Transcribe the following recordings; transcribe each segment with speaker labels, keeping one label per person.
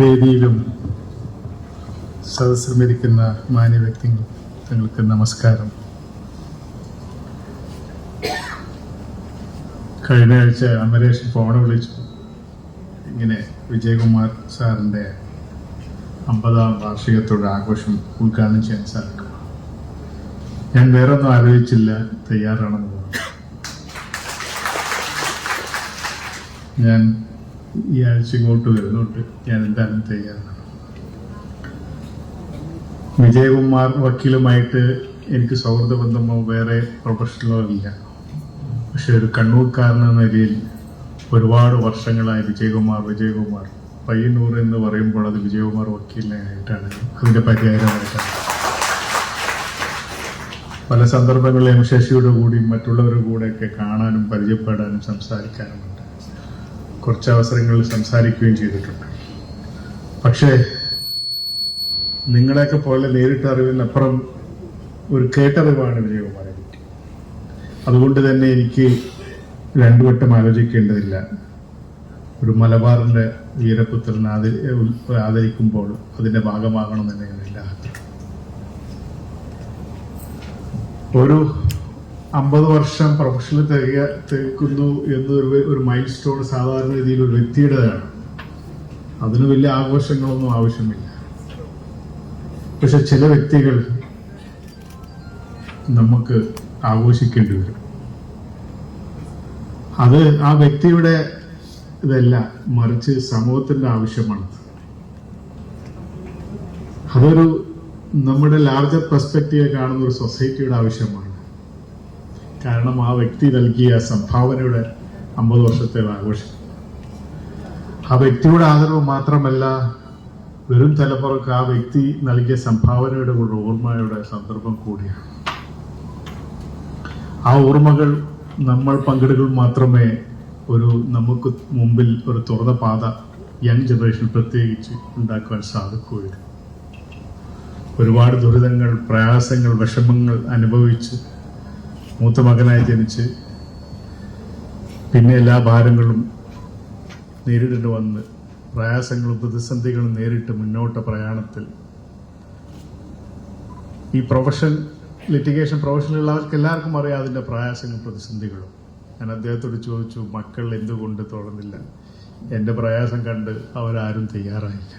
Speaker 1: വേദിയിലും സദസ്സമിരിക്കുന്ന മാന്യ തങ്ങൾക്ക് നമസ്കാരം. കഴിഞ്ഞ ആഴ്ച അമരേഷ് ഫോൺ വിളിച്ചു. ഇങ്ങനെ വിജയകുമാർ സാറിന്റെ അമ്പതാം വാർഷികത്തോടെ ആഘോഷം ഉദ്ഘാടനം ചെയ്യാൻ സാധിക്കും. ഞാൻ വേറെ ഒന്നും ആലോചിച്ചില്ല തയ്യാറാണെന്ന് ഞാൻ ഈ ആഴ്ച ഇങ്ങോട്ട് വരുന്നുണ്ട്. ഞാൻ എന്തായാലും തയ്യാറാണ്. വിജയകുമാർ വക്കീലുമായിട്ട് എനിക്ക് സൗഹൃദ ബന്ധമോ വേറെ പ്രൊഫഷണലോ ഇല്ല. പക്ഷെ ഒരു കണ്ണൂർക്കാരൻ എന്ന നിലയിൽ ഒരുപാട് വർഷങ്ങളായി വിജയകുമാർ വിജയകുമാർ പയ്യന്നൂർ എന്ന് പറയുമ്പോൾ അത് വിജയകുമാർ വക്കീലിനായിട്ടാണ് അതിന്റെ പരിഹാരമായിട്ടാണ് പല സന്ദർഭങ്ങളിൽ എം ശശിയുടെ കൂടി മറ്റുള്ളവരുടെ കൂടെയൊക്കെ കാണാനും പരിചയപ്പെടാനും സംസാരിക്കാനുമുണ്ട്. കുറച്ച് അവസരങ്ങളിൽ സംസാരിക്കുകയും ചെയ്തിട്ടുണ്ട്. പക്ഷേ നിങ്ങളെയൊക്കെ പോലെ നേരിട്ട അറിവിനപ്പുറം ഒരു കേട്ടറിവാണ് വിജയകുമാരെ പറ്റി അതുകൊണ്ട് തന്നെ എനിക്ക് രണ്ടു വട്ടം ആലോചിക്കേണ്ടതില്ല. ഒരു മലബാറിന്റെ വീരപുത്രൻ ആദരി ആദരിക്കുമ്പോൾ അതിന്റെ ഭാഗമാകണമെന്ന് ഞാൻ എല്ലാ ഒരു അമ്പത് വർഷം പ്രൊഫഷണൽ തികയ തികക്കുന്നു എന്നൊരു ഒരു മൈൽ സ്റ്റോൺ സാധാരണ രീതിയിൽ ഒരു വ്യക്തിയുടേതാണ്. അതിന് വലിയ ആഘോഷങ്ങളൊന്നും ആവശ്യമില്ല. പക്ഷെ ചില വ്യക്തികൾ നമുക്ക് ആഘോഷിക്കേണ്ടി വരും. അത് ആ വ്യക്തിയുടെ ഇതല്ല മറിച്ച് സമൂഹത്തിന്റെ ആവശ്യമാണ്. അതൊരു നമ്മുടെ ലാർജർ പെർസ്പെക്റ്റീവ് കാണുന്ന ഒരു സൊസൈറ്റിയുടെ ആവശ്യമാണ്. കാരണം ആ വ്യക്തി നൽകിയ സംഭാവനയുടെ അമ്പത് വർഷത്തെ ആഘോഷം. ആ വ്യക്തിയുടെ ആദരവ് മാത്രമല്ല വെറും തലമുറയ്ക്ക് ആ വ്യക്തി നൽകിയ സംഭാവനയുടെ കൂടെ ഓർമ്മയുടെ സന്ദർഭം കൂടിയാണ്. ആ ഓർമ്മകൾ നമ്മൾ പങ്കിടുകൾ മാത്രമേ ഒരു നമുക്ക് മുമ്പിൽ ഒരു തുറന്ന പാത യങ് ജനറേഷൻ പ്രത്യേകിച്ച് ഉണ്ടാക്കുവാൻ സാധിക്കുകയുള്ളൂ. ഒരുപാട് ദുരിതങ്ങൾ പ്രയാസങ്ങൾ വിഷമങ്ങൾ അനുഭവിച്ച് മൂത്ത മകനായി ജനിച്ച് പിന്നെ എല്ലാ ഭാരങ്ങളും നേരിടേണ്ടി വന്ന് പ്രയാസങ്ങളും പ്രതിസന്ധികളും നേരിട്ട് മുന്നോട്ട പ്രയാണത്തിൽ ഈ പ്രൊഫഷൻ ലിറ്റിഗേഷൻ പ്രൊഫഷനിലുള്ളവർക്ക് എല്ലാവർക്കും അറിയാം അതിന്റെ പ്രയാസങ്ങളും പ്രതിസന്ധികളും. ഞാൻ അദ്ദേഹത്തോട് ചോദിച്ചു മക്കൾ എന്തുകൊണ്ട് തുടർന്നില്ല? എന്റെ പ്രയാസം കണ്ട് അവരാരും തയ്യാറായില്ല.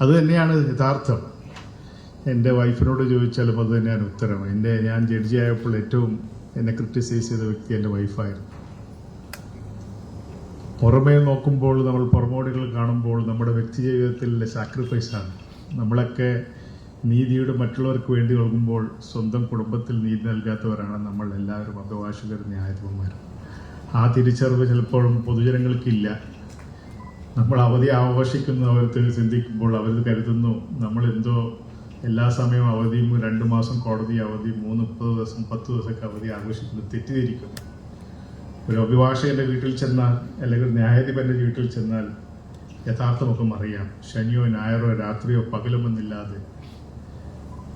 Speaker 1: അതുതന്നെയാണ് യഥാർത്ഥം. എന്റെ വൈഫിനോട് ചോദിച്ചാലും അത് തന്നെയാണ് ഉത്തരം. എന്റെ ഞാൻ ജഡ്ജി ആയപ്പോൾ ഏറ്റവും എന്നെ ക്രിട്ടിസൈസ് ചെയ്ത വ്യക്തി എന്റെ വൈഫായിരുന്നു. പുറമേ നോക്കുമ്പോൾ നമ്മൾ പുറമോടികൾ കാണുമ്പോൾ നമ്മുടെ വ്യക്തി ജീവിതത്തിലെ സാക്രിഫൈസാണ് നമ്മളൊക്കെ നീതിയുടെ മറ്റുള്ളവർക്ക് വേണ്ടി നൽകുമ്പോൾ സ്വന്തം കുടുംബത്തിൽ നീതി നൽകാത്തവരാണ് നമ്മൾ എല്ലാവരും അഭിഭാഷകരും ന്യായാധിപന്മാരും. ആ തിരിച്ചറിവ് ചിലപ്പോഴും പൊതുജനങ്ങൾക്കില്ല നമ്മൾ അവധി ആഘോഷിക്കുന്ന അവർ ചിന്തിക്കുമ്പോൾ അവർ കരുതുന്നു നമ്മൾ എന്തോ എല്ലാ സമയവും അവധിയും രണ്ട് മാസം കോടതി അവധി മൂന്ന് മുപ്പത് ദിവസം പത്ത് ദിവസമൊക്കെ അവധി ആഘോഷിക്കുന്നത് തെറ്റിദ്ധരിക്കുന്നു. ഒരു അഭിഭാഷകന്റെ വീട്ടിൽ ചെന്നാൽ അല്ലെങ്കിൽ ന്യായാധിപന്റെ വീട്ടിൽ ചെന്നാൽ യഥാർത്ഥമൊക്കെ അറിയാം ശനിയോ ഞായറോ രാത്രിയോ പകലുമെന്നില്ലാതെ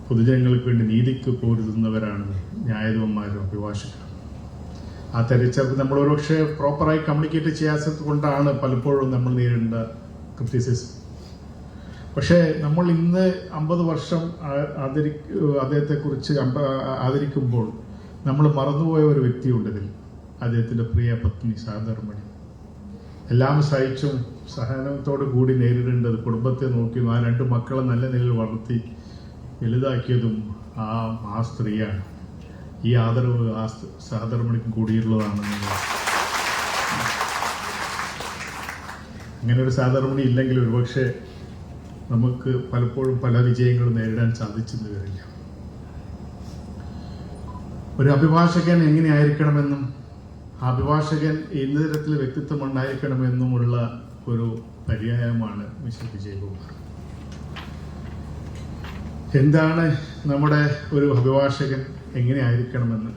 Speaker 1: പൊതുജനങ്ങൾക്ക് വേണ്ടി നീതിക്ക് പോരുതുന്നവരാണ് ന്യായാധിപന്മാരും അഭിഭാഷകരും. ആ തിരിച്ചറിവ് നമ്മൾ ഒരുപക്ഷെ പ്രോപ്പറായി കമ്മ്യൂണിക്കേറ്റ് ചെയ്യാത്തത് കൊണ്ടാണ് പലപ്പോഴും നമ്മൾ നേരിടേണ്ട ക്രിറ്റിസിസം പക്ഷേ നമ്മൾ ഇന്ന് അമ്പത് വർഷം ആദരി അദ്ദേഹത്തെക്കുറിച്ച് ആദരിക്കുമ്പോൾ നമ്മൾ മറന്നുപോയ ഒരു വ്യക്തിയുണ്ട് ഇതിൽ. അദ്ദേഹത്തിന്റെ പ്രിയ പത്നി സഹധർമ്മണി എല്ലാം സഹിച്ചും സഹനത്തോടു കൂടി നേരിടേണ്ടത് കുടുംബത്തെ നോക്കിയും ആ രണ്ട് മക്കളെ നല്ല നിലയിൽ വളർത്തി വലുതാക്കിയതും ആ ആ സ്ത്രീയാണ്. ഈ ആദരവ് ആ സഹധർമ്മണിക്കും കൂടിയിട്ടുള്ളതാണ് അങ്ങനെ ഒരു സഹധർമ്മണി ഇല്ലെങ്കിൽ ഒരുപക്ഷെ നമുക്ക് പലപ്പോഴും പല വിജയങ്ങളും നേരിടാൻ സാധിച്ചെന്ന് വരില്ല. ഒരു അഭിഭാഷകൻ എങ്ങനെയായിരിക്കണമെന്നും അഭിഭാഷകൻ എന്ത് തരത്തിലെ വ്യക്തിത്വം ഉണ്ടായിരിക്കണമെന്നുമുള്ള ഒരു പര്യായമാണ് മിസ്റ്റർ വിജയകുമാർ. എന്താണ് നമ്മുടെ ഒരു അഭിഭാഷകൻ എങ്ങനെയായിരിക്കണമെന്ന്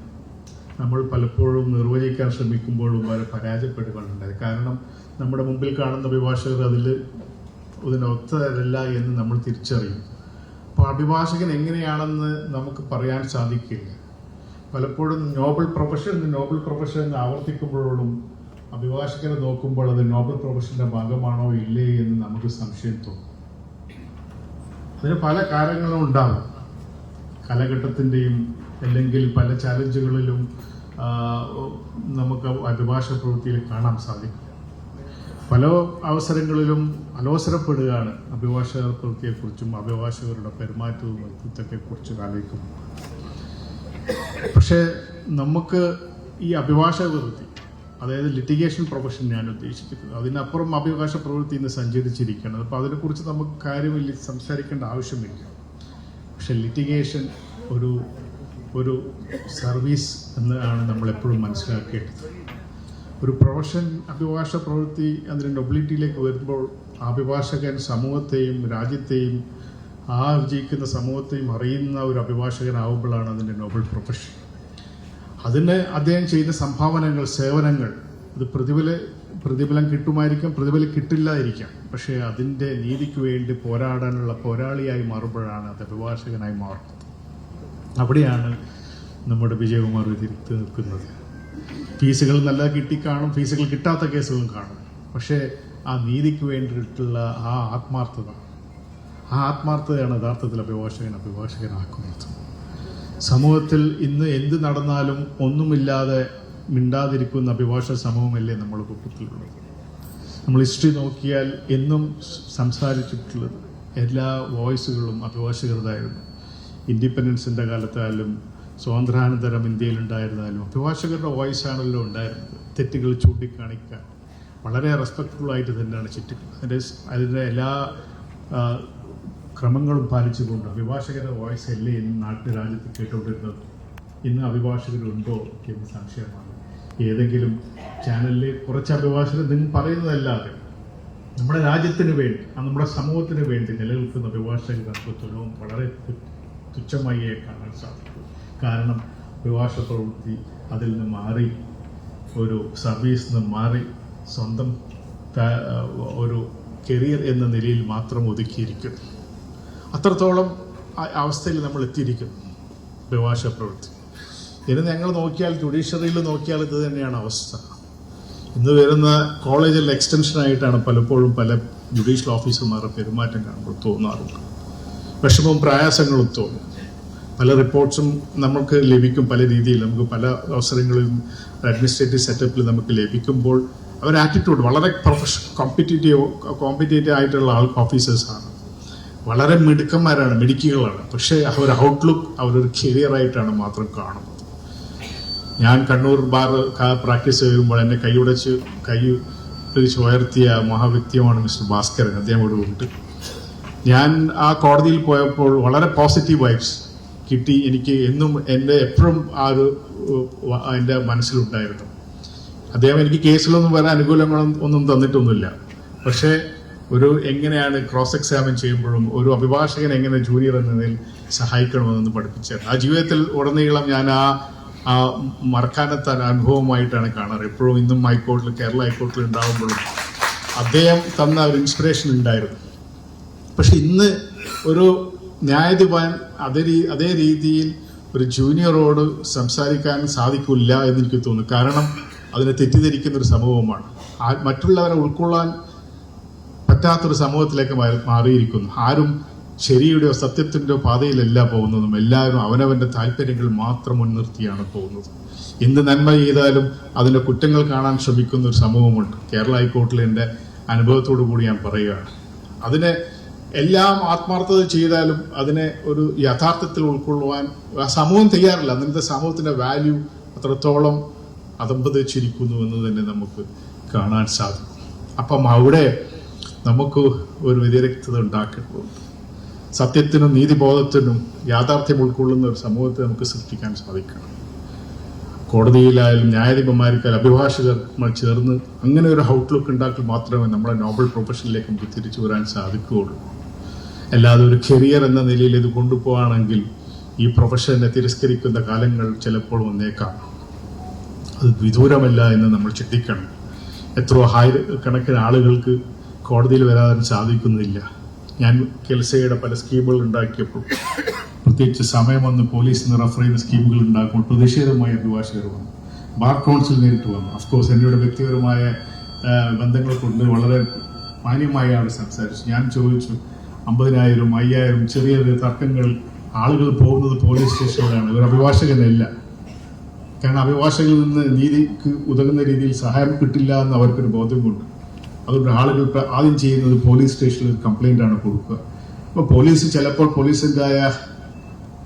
Speaker 1: നമ്മൾ പലപ്പോഴും നിർവചിക്കാൻ ശ്രമിക്കുമ്പോഴും വളരെ പരാജയപ്പെടുകയാണ് കാരണം നമ്മുടെ മുമ്പിൽ കാണുന്ന അഭിഭാഷകർ അതിൽ ഇതിനൊത്തരല്ല എന്ന് നമ്മൾ തിരിച്ചറിയും. അപ്പോൾ അഭിഭാഷകൻ എങ്ങനെയാണെന്ന് നമുക്ക് പറയാൻ സാധിക്കില്ല. പലപ്പോഴും നോബൽ പ്രൊഫഷൻ നോബൽ പ്രൊഫഷൻ എന്ന് ആവർത്തിക്കുമ്പോഴും അഭിഭാഷകനെ നോക്കുമ്പോൾ അത് നോബൽ പ്രൊഫഷന്റെ ഭാഗമാണോ ഇല്ലേ എന്ന് നമുക്ക് സംശയം തോന്നും. അതിന് പല കാരണങ്ങളും ഉണ്ടാകും. കാലഘട്ടത്തിന്റെയും അല്ലെങ്കിൽ പല ചാലഞ്ചുകളിലും നമുക്ക് അഭിഭാഷ പ്രവൃത്തിയിൽ കാണാൻ സാധിക്കും. പല അവസരങ്ങളിലും അലോസരപ്പെടുകയാണ് അഭിഭാഷക പ്രവൃത്തിയെക്കുറിച്ചും അഭിഭാഷകരുടെ പെരുമാറ്റവും വ്യക്തിത്വത്തെക്കുറിച്ചും ആലോചിക്കുമ്പോൾ. പക്ഷേ നമുക്ക് ഈ അഭിഭാഷക പ്രവൃത്തി അതായത് ലിറ്റിഗേഷൻ പ്രൊഫഷൻ ഞാൻ ഉദ്ദേശിക്കുന്നത് അതിനപ്പുറം അഭിഭാഷ പ്രവൃത്തി ഇന്ന് സഞ്ചരിച്ചിരിക്കുകയാണ്. അപ്പോൾ അതിനെക്കുറിച്ച് നമുക്ക് കാര്യമില്ല സംസാരിക്കേണ്ട ആവശ്യമില്ല. പക്ഷെ ലിറ്റിഗേഷൻ ഒരു ഒരു സർവീസ് എന്നാണ് നമ്മളെപ്പോഴും മനസ്സിലാക്കേണ്ടത്. ഒരു പ്രൊഫഷൻ അഭിഭാഷ പ്രവൃത്തി അതിന്റെ നൊബിലിറ്റിയിലേക്ക് വരുമ്പോൾ അഭിഭാഷകൻ സമൂഹത്തെയും രാജ്യത്തെയും ആ വിജയിക്കുന്ന സമൂഹത്തെയും അറിയുന്ന ഒരു അഭിഭാഷകനാവുമ്പോഴാണ് അതിന്റെ നോബൽ പ്രൊഫഷൻ അതിന് അദ്ദേഹം ചെയ്യുന്ന സംഭാവനകൾ സേവനങ്ങൾ അത് പ്രതിഫല പ്രതിഫലം കിട്ടുമായിരിക്കാം പ്രതിഫലം കിട്ടില്ലായിരിക്കാം. പക്ഷേ അതിന്റെ നീതിക്ക് വേണ്ടി പോരാടാനുള്ള പോരാളിയായി മാറുമ്പോഴാണ് അത് അഭിഭാഷകനായി മാറുന്നത്. അവിടെയാണ് നമ്മുടെ വിജയകുമാർ തിരുത്തി നിൽക്കുന്നത് ഫീസുകൾ നല്ല കിട്ടി കാണും ഫീസുകൾ കിട്ടാത്ത കേസുകളും കാണും. പക്ഷേ ആ നീതിക്ക് വേണ്ടിയിട്ടുള്ള ആ ആത്മാർത്ഥത ആ ആത്മാർത്ഥതയാണ് യഥാർത്ഥത്തിൽ അഭിഭാഷകൻ അഭിഭാഷകനാക്കുന്നത്. സമൂഹത്തിൽ ഇന്ന് എന്ത് നടന്നാലും ഒന്നുമില്ലാതെ മിണ്ടാതിരിക്കുന്ന അഭിഭാഷക സമൂഹമല്ലേ നമ്മൾ കൂട്ടത്തിലുള്ളത് നമ്മൾ ഹിസ്റ്ററി നോക്കിയാൽ എന്നും സംസാരിച്ചിട്ടുള്ളത് എല്ലാ വോയിസുകളും അഭിഭാഷകരുതായിരുന്നു ഇൻഡിപെൻഡൻസിന്റെ കാലത്തായാലും സ്വാതന്ത്ര്യാനന്തരം ഇന്ത്യയിലുണ്ടായിരുന്നാലും അഭിഭാഷകരുടെ വോയിസ് ആണല്ലോ ഉണ്ടായിരുന്നത്. തെറ്റുകൾ ചൂണ്ടിക്കാണിക്കാൻ. വളരെ റെസ്പെക്ട്ഫുൾ ആയിട്ട് തന്നെയാണ് ചുറ്റും അതിന്റെ അതിന്റെ എല്ലാ ക്രമങ്ങളും പാലിച്ചുകൊണ്ട് അഭിഭാഷകരുടെ വോയിസ് അല്ലേ ഇന്ന് നാട്ടിൽ രാജ്യത്ത് കേട്ടുകൊണ്ടിരുന്നത്? ഇന്ന് അഭിഭാഷകരുണ്ടോ എന്ന് സംശയമാണ്. ഏതെങ്കിലും ചാനലിൽ കുറച്ച് അഭിഭാഷകർ നിങ്ങൾ പറയുന്നതല്ലാതെ നമ്മുടെ രാജ്യത്തിന് വേണ്ടി നമ്മുടെ സമൂഹത്തിന് വേണ്ടി നിലനിൽക്കുന്ന അഭിഭാഷകർ നമുക്ക് തുലവും വളരെ തുച്ഛമായേ കാണാൻ സാധിക്കും. കാരണം അഭിഭാഷ പ്രവൃത്തി അതിൽ നിന്ന് മാറി ഒരു സർവീസിൽ നിന്ന് മാറി സ്വന്തം ഒരു കരിയർ എന്ന നിലയിൽ മാത്രം ഒതുക്കിയിരിക്കും അത്രത്തോളം അവസ്ഥയിൽ നമ്മൾ എത്തിയിരിക്കുന്നു അഭിഭാഷ പ്രവൃത്തി. ഇനി ഞങ്ങൾ നോക്കിയാൽ ജുഡീഷ്യറിയിൽ നോക്കിയാൽ ഇത് തന്നെയാണ് അവസ്ഥ. ഇന്ന് വരുന്ന കോളേജിൽ എക്സ്റ്റൻഷനായിട്ടാണ് പലപ്പോഴും പല ജുഡീഷ്യൽ ഓഫീസർമാരുടെ പെരുമാറ്റം കാണുമ്പോൾ തോന്നാറുണ്ട് വിഷമവും പ്രയാസങ്ങളും തോന്നും. പല റിപ്പോർട്ട്സും നമുക്ക് ലഭിക്കും പല രീതിയിൽ നമുക്ക് പല അവസരങ്ങളിലും അഡ്മിനിസ്ട്രേറ്റീവ് സെറ്റപ്പിൽ നമുക്ക് ലഭിക്കുമ്പോൾ അവർ ആറ്റിറ്റ്യൂഡ് വളരെ പ്രൊഫഷ കോമ്പറ്റേറ്റീവ് കോമ്പറ്റേറ്റീവ് ആയിട്ടുള്ള ആൾ ഓഫീസേഴ്സാണ് വളരെ മിടുക്കന്മാരാണ് മിടുക്കികളാണ്. പക്ഷേ അവർ ഔട്ട്ലുക്ക് അവരൊരു കരിയറായിട്ടാണ് മാത്രം കാണുന്നത്. ഞാൻ കണ്ണൂർ ബാർ പ്രാക്ടീസ് ചെയ്യുമ്പോൾ എന്നെ കൈയുടച്ച് കൈ പിടിച്ച് ഉയർത്തിയ മഹാവ്യക്തിയുമാണ് മിസ്റ്റർ ഭാസ്കരൻ. അദ്ദേഹം ഒരു ഉണ്ട് ഞാൻ ആ കോടതിയിൽ പോയപ്പോൾ വളരെ പോസിറ്റീവ് വൈബ്സ് കിട്ടി എനിക്ക് എന്നും എന്റെ എപ്പോഴും ആ ഒരു എന്റെ മനസ്സിലുണ്ടായിരുന്നു. അദ്ദേഹം എനിക്ക് കേസിലൊന്നും വേറെ അനുകൂലങ്ങളൊന്നും ഒന്നും തന്നിട്ടൊന്നുമില്ല. പക്ഷേ ഒരു എങ്ങനെയാണ് ക്രോസ് എക്സാമിൻ ചെയ്യുമ്പോഴും ഒരു അഭിഭാഷകൻ എങ്ങനെ ജൂനിയർ എന്നതിൽ സഹായിക്കണമെന്ന് പഠിപ്പിച്ചത്. ആ ജീവിതത്തിൽ ഉടനീളം ഞാൻ ആ ആ മറക്കാനത്ത അനുഭവമായിട്ടാണ് കാണാറ്. എപ്പോഴും ഇന്നും ഹൈക്കോർട്ടിൽ കേരള ഹൈക്കോർട്ടിൽ ഉണ്ടാകുമ്പോഴും അദ്ദേഹം തന്ന ഒരു ഇൻസ്പിറേഷൻ ഉണ്ടായിരുന്നു. പക്ഷെ ഇന്ന് ഒരു ന്യായാധിപൻ അതേ അതേ രീതിയിൽ ഒരു ജൂനിയറോട് സംസാരിക്കാൻ സാധിക്കില്ല എന്ന് എനിക്ക് തോന്നുന്നു. കാരണം അതിനെ തെറ്റിദ്ധരിക്കുന്ന ഒരു സമൂഹമാണ് മറ്റുള്ളവരെ ഉൾക്കൊള്ളാൻ പറ്റാത്തൊരു സമൂഹത്തിലേക്ക് മാറിയിരിക്കുന്നു. ആരും ശരിയുടെയോ സത്യത്തിന്റെയോ പാതയിലല്ല പോകുന്നതും എല്ലാവരും അവനവന്റെ താല്പര്യങ്ങൾ മാത്രം മുൻനിർത്തിയാണ് പോകുന്നത്. എന്ത് നന്മ ചെയ്താലും അതിന്റെ കുറ്റങ്ങൾ കാണാൻ ശ്രമിക്കുന്ന ഒരു സമൂഹമുണ്ട്. കേരള ഹൈക്കോർട്ടിലെ എന്റെ അനുഭവത്തോടു കൂടി ഞാൻ പറയുകയാണ്. അതിനെ എല്ലാം ആത്മാർത്ഥത ചെയ്താലും അതിനെ ഒരു യഥാർത്ഥത്തിൽ ഉൾക്കൊള്ളുവാൻ സമൂഹം തയ്യാറില്ല. അന്നത്തെ സമൂഹത്തിന്റെ വാല്യൂ അത്രത്തോളം അതമ്പതിച്ചിരിക്കുന്നു എന്ന് തന്നെ നമുക്ക് കാണാൻ സാധിക്കും. അപ്പം അവിടെ നമുക്ക് ഒരു വ്യതിരക്തത ഉണ്ടാക്കേണ്ടതുണ്ട് സത്യത്തിനും നീതിബോധത്തിനും യാഥാർത്ഥ്യം ഉൾക്കൊള്ളുന്ന ഒരു സമൂഹത്തെ നമുക്ക് സൃഷ്ടിക്കാൻ സാധിക്കണം. കോടതിയിലായാലും ന്യായാധിപന്മാർക്കായാലും അഭിഭാഷകർ ചേർന്ന് അങ്ങനെ ഒരു ഔട്ട്ലുക്ക് ഉണ്ടാക്കി മാത്രമേ നമ്മുടെ നോബൽ പ്രൊഫഷനിലേക്ക് നമുക്ക് തിരിച്ചു വരാൻ സാധിക്കുകയുള്ളൂ. അല്ലാതെ ഒരു കരിയർ എന്ന നിലയിൽ ഇത് കൊണ്ടുപോവുകയാണെങ്കിൽ ഈ പ്രൊഫഷനെ തിരസ്കരിക്കുന്ന കാലങ്ങൾ ചിലപ്പോൾ വന്നേക്കാം. അത് വിദൂരമല്ല എന്ന് നമ്മൾ ചിന്തിക്കണം. എത്രയോ ആയിരക്കണക്കിന് ആളുകൾക്ക് കോടതിയിൽ വരാതെ സാധിക്കുന്നില്ല. ഞാൻ കെൽസയുടെ പല സ്കീമുകൾ ഉണ്ടാക്കിയപ്പോൾ പ്രത്യേകിച്ച് സമയം വന്ന് പോലീസിന് റെഫർ ചെയ്യുന്ന സ്കീമുകൾ ഉണ്ടാക്കുമ്പോൾ പ്രതിഷേധമായി അഭിഭാഷകർ വന്നു. ബാർ കൗൺസിൽ നേരിട്ട് വന്നു. അഫ്കോഴ്സ് എന്നോട് വ്യക്തിപരമായ ബന്ധങ്ങൾ കൊണ്ട് വളരെ മാന്യമായാണ് സംസാരിച്ചു. ഞാൻ ചോദിച്ചു അമ്പതിനായിരം അയ്യായിരം ചെറിയ ചെറിയ തർക്കങ്ങൾ ആളുകൾ പോകുന്നത് പോലീസ് സ്റ്റേഷനിലാണ് ഒരു അഭിഭാഷകനല്ല. കാരണം അഭിഭാഷകനിൽ നിന്ന് നീതിക്ക് ഉതകുന്ന രീതിയിൽ സഹായം കിട്ടില്ല എന്ന് അവർക്കൊരു ബോധ്യമുണ്ട്. അതുകൊണ്ട് ആളുകൾ ആദ്യം ചെയ്യുന്നത് പോലീസ് സ്റ്റേഷനിൽ കംപ്ലൈന്റ് ആണ് കൊടുക്കുക. അപ്പോൾ പോലീസ് ചിലപ്പോൾ പോലീസിന്റെതായ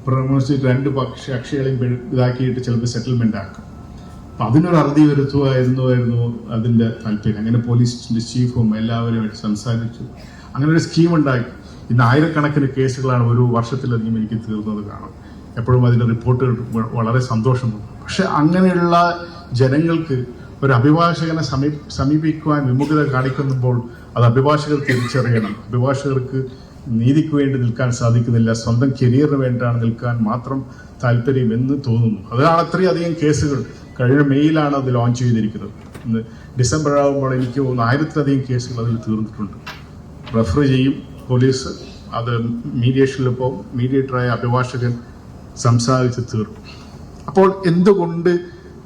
Speaker 1: പ്രമോഷൻ രണ്ട് പക്ഷ കക്ഷികളെയും ഇതാക്കിയിട്ട് ചിലപ്പോൾ സെറ്റിൽമെന്റ് ആക്കും. അപ്പം അതിനൊരു അറുതി വരുത്തുക അതിന്റെ താല്പര്യം. അങ്ങനെ പോലീസിന്റെ ചീഫും എല്ലാവരും സംസാരിച്ചു. അങ്ങനെ ഒരു സ്കീം ഉണ്ടാക്കി ഇന്ന് ആയിരക്കണക്കിന് കേസുകളാണ് ഒരു വർഷത്തിലധികം എനിക്ക് തീർന്നത് കാണും എപ്പോഴും അതിന്റെ റിപ്പോർട്ടുകൾ വളരെ സന്തോഷമുണ്ട് പക്ഷെ അങ്ങനെയുള്ള ജനങ്ങൾക്ക് ഒരു അഭിഭാഷകനെ സമീ സമീപിക്കുവാൻ വിമുഖത കാണിക്കുമ്പോൾ അത് അഭിഭാഷകർ തിരിച്ചറിയണം. അഭിഭാഷകർക്ക് നീതിക്ക് വേണ്ടി നിൽക്കാൻ സാധിക്കുന്നില്ല. സ്വന്തം കരിയറിന് വേണ്ടിയാണ് നിൽക്കാൻ മാത്രം താല്പര്യം എന്ന് തോന്നുന്നു. അതാണ് അത്രയധികം കേസുകൾ കഴിഞ്ഞ മെയ്യിലാണ് അത് ലോഞ്ച് ചെയ്തിരിക്കുന്നത്. ഇന്ന് ഡിസംബർ ആകുമ്പോൾ എനിക്ക് തോന്നുന്നു ആയിരത്തിലധികം കേസുകൾ അതിൽ തീർന്നിട്ടുണ്ട്. റെഫർ ചെയ്യും പോലീസ് അത് മീഡിയേഷനിൽ പോകും മീഡിയേറ്ററായ അഭിഭാഷകൻ സംസാരിച്ച് തീർക്കും. അപ്പോൾ എന്തുകൊണ്ട്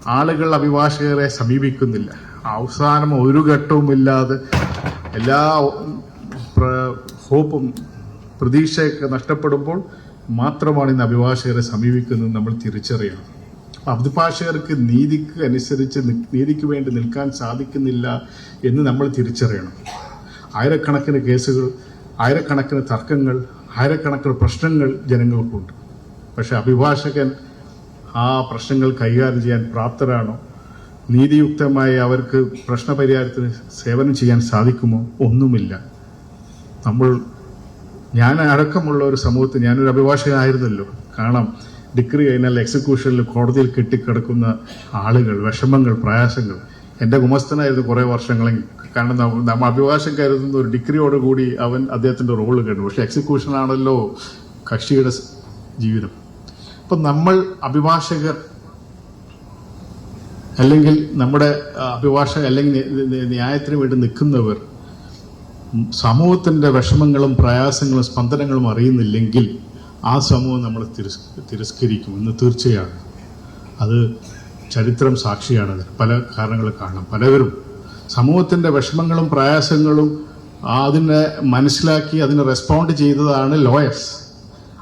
Speaker 1: ആളുകൾ അഭിഭാഷകരെ സമീപിക്കുന്നില്ല? അവസാനം ഒരു ഘട്ടവുമില്ലാതെ എല്ലാ ഹോപ്പും പ്രതീക്ഷയൊക്കെ നഷ്ടപ്പെടുമ്പോൾ മാത്രമാണ് ഇന്ന് അഭിഭാഷകരെ സമീപിക്കുന്നത് നമ്മൾ തിരിച്ചറിയണം. അഭിഭാഷകർക്ക് നീതിക്ക് അനുസരിച്ച് നീതിക്ക് വേണ്ടി നിൽക്കാൻ സാധിക്കുന്നില്ല എന്ന് നമ്മൾ തിരിച്ചറിയണം. ആയിരക്കണക്കിന് കേസുകൾ ആയിരക്കണക്കിന് തർക്കങ്ങൾ ആയിരക്കണക്കിന് പ്രശ്നങ്ങൾ ജനങ്ങൾക്കുണ്ട്. പക്ഷെ അഭിഭാഷകൻ ആ പ്രശ്നങ്ങൾ കൈകാര്യം ചെയ്യാൻ പ്രാപ്തരാണോ? നീതിയുക്തമായി അവർക്ക് പ്രശ്നപരിഹാരത്തിന് സേവനം ചെയ്യാൻ സാധിക്കുമോ? ഒന്നുമില്ല. നമ്മൾ ഞാൻ അടക്കമുള്ള ഒരു സമൂഹത്തിൽ ഞാനൊരു അഭിഭാഷകനായിരുന്നല്ലോ. കാരണം ഡിഗ്രി കഴിഞ്ഞാൽ എക്സിക്യൂഷനിൽ കോടതിയിൽ കെട്ടിക്കിടക്കുന്ന ആളുകൾ വിഷമങ്ങൾ പ്രയാസങ്ങൾ എന്റെ ഗുമസ്തനായിരുന്നു കുറേ വർഷങ്ങളെങ്കിൽ. കാരണം നമ്മൾ നമ്മ അഭിഭാഷകൻ കരുതുന്ന ഒരു ഡിഗ്രിയോടുകൂടി അവൻ അദ്ദേഹത്തിന്റെ റോൾ കണ്ടു. പക്ഷേ എക്സിക്യൂഷൻ ആണല്ലോ കക്ഷിയുടെ ജീവിതം. അപ്പം നമ്മൾ അഭിഭാഷകർ അല്ലെങ്കിൽ നമ്മുടെ അഭിഭാഷകർ അഭിഭാഷക അല്ലെങ്കിൽ ന്യായത്തിന് വേണ്ടി നിൽക്കുന്നവർ സമൂഹത്തിന്റെ വിഷമങ്ങളും പ്രയാസങ്ങളും സ്പന്ദനങ്ങളും അറിയുന്നില്ലെങ്കിൽ ആ സമൂഹം നമ്മൾ തിരസ് തിരസ്കരിക്കും എന്ന് തീർച്ചയാണ്. അത് ചരിത്രം സാക്ഷിയാണ് അതിന് പല കാരണങ്ങൾ കാണാം. പലവരും സമൂഹത്തിന്റെ വിഷമങ്ങളും പ്രയാസങ്ങളും അതിനെ മനസ്സിലാക്കി അതിന് റെസ്പോണ്ട് ചെയ്തതാണ് ലോയേഴ്സ്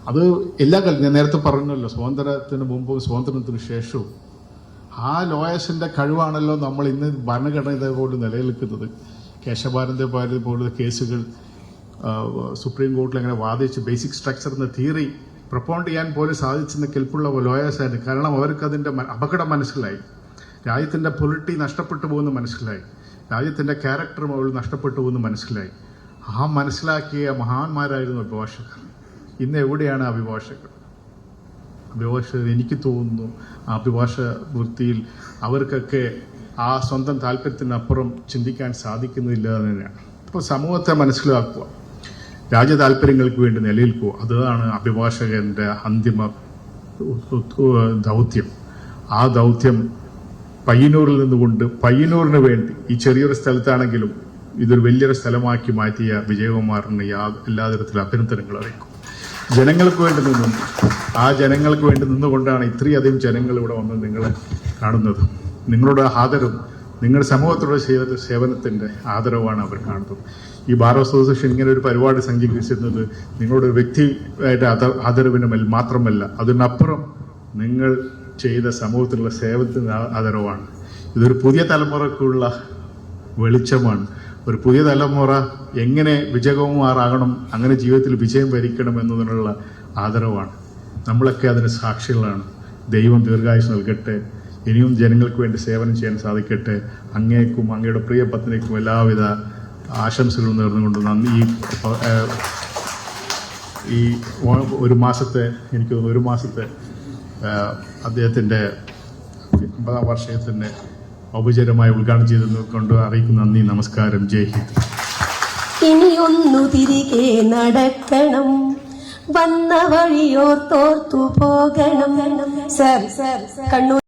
Speaker 1: അത് എല്ലാ കാലത്തും ഞാൻ നേരത്തെ പറഞ്ഞല്ലോ സ്വാതന്ത്ര്യത്തിന് മുമ്പും സ്വാതന്ത്ര്യത്തിന് ശേഷവും ആ ലോയേഴ്സിന്റെ കഴിവാണല്ലോ നമ്മൾ ഇന്ന് ഭരണഘടന ഇതേപോലെ നിലനിൽക്കുന്നത്. കേശവാനന്ദ ഭാരതി പോലുള്ള കേസുകൾ സുപ്രീം കോർട്ടിൽ അങ്ങനെ വാദിച്ച് ബേസിക് സ്ട്രക്ചർ എന്ന തിയറി പ്രപ്പോണ്ട് ചെയ്യാൻ പോലും സാധിച്ചെന്ന് കെൽപ്പുള്ള ലോയേഴ്സായിരുന്നു കാരണം അവർക്കതിന്റെ അപകടം മനസ്സിലായി. രാജ്യത്തിന്റെ പൊളിറ്റി നഷ്ടപ്പെട്ടു പോകുന്നു മനസ്സിലായി. രാജ്യത്തിന്റെ ക്യാരക്ടറും അവൾ നഷ്ടപ്പെട്ടു പോകുന്നു മനസ്സിലായി. ആ മനസ്സിലാക്കിയ മഹാന്മാരായിരുന്നു അഭിഭാഷകർ. ഇന്ന് എവിടെയാണ് അഭിഭാഷകർ? അഭിഭാഷകർ എനിക്ക് തോന്നുന്നു ആ അഭിഭാഷ വൃത്തിയിൽ അവർക്കൊക്കെ ആ സ്വന്തം താല്പര്യത്തിനപ്പുറം ചിന്തിക്കാൻ സാധിക്കുന്നില്ല തന്നെയാണ്. അപ്പോൾ സമൂഹത്തെ മനസ്സിലാക്കുക. രാജ്യ താല്പര്യങ്ങൾക്ക് വേണ്ടി നിലനിൽക്കൂ. അതാണ് അഭിഭാഷകന്റെ അന്തിമ ദൗത്യം. ആ ദൗത്യം പയ്യന്നൂരിൽ നിന്നുകൊണ്ട് പയ്യന്നൂരിന് വേണ്ടി ഈ ചെറിയൊരു സ്ഥലത്താണെങ്കിലും ഇതൊരു വലിയൊരു സ്ഥലമാക്കി മാറ്റിയ വിജയകുമാറിന് യാ എല്ലാ തരത്തിലും അഭിനന്ദനങ്ങൾ അറിയിക്കും. ജനങ്ങൾക്ക് വേണ്ടി നിന്നു ആ ജനങ്ങൾക്ക് വേണ്ടി നിന്നുകൊണ്ടാണ് ഇത്രയധികം ജനങ്ങൾ ഇവിടെ വന്ന് നിങ്ങളെ കാണുന്നത്. നിങ്ങളുടെ ആദരവും നിങ്ങളുടെ സമൂഹത്തിലുള്ള സേവ സേവനത്തിന്റെ ആദരവാണ് അവർ കാണുന്നത്. ഈ ബാർ അസോസിയേഷൻ ഇങ്ങനെ ഒരു പരിപാടി സംഘടിപ്പിച്ചിരുന്നത് നിങ്ങളുടെ ഒരു വ്യക്തിയായിട്ട് ആദ- മാത്രമല്ല അതിനപ്പുറം നിങ്ങൾ ചെയ്ത സമൂഹത്തിലുള്ള സേവനത്തിന് ആ- ആദരവാണ്. ഇതൊരു പുതിയ തലമുറക്കുള്ള വെളിച്ചമാണ്. ഒരു പുതിയ തലമുറ എങ്ങനെ വിജയകുമാറാകണം അങ്ങനെ ജീവിതത്തിൽ വിജയം ഭരിക്കണം എന്നതിനുള്ള ആദരവാണ്. നമ്മളൊക്കെ അതിന് സാക്ഷികളാണ്. ദൈവം ദീർഘായുസ് നൽകട്ടെ. ഇനിയും ജനങ്ങൾക്ക് വേണ്ടി സേവനം ചെയ്യാൻ സാധിക്കട്ടെ. അങ്ങേക്കും അങ്ങയുടെ പ്രിയ പത്നിക്കും എല്ലാവിധ ആശംസകളും നേർന്നുകൊണ്ട് നന്ദി. ഈ ഈ ഒരു മാസത്തെ എനിക്ക് ഒരു മാസത്തെ അദ്ദേഹത്തിന്റെ അമ്പതാം വർഷത്തിന്റെ ഔപചാരികമായി ഉദ്ഘാടനം ചെയ്തെന്ന് കൊണ്ട് അറിയിക്കുന്ന നന്ദി നമസ്കാരം ജയ് ഹിന്ദ്.
Speaker 2: ഇനിയൊന്നു തിരികെ നടക്കണം. വന്ന വഴിയോർത്തോർത്തു പോകണം. Sir sir. കണ്ണൂർ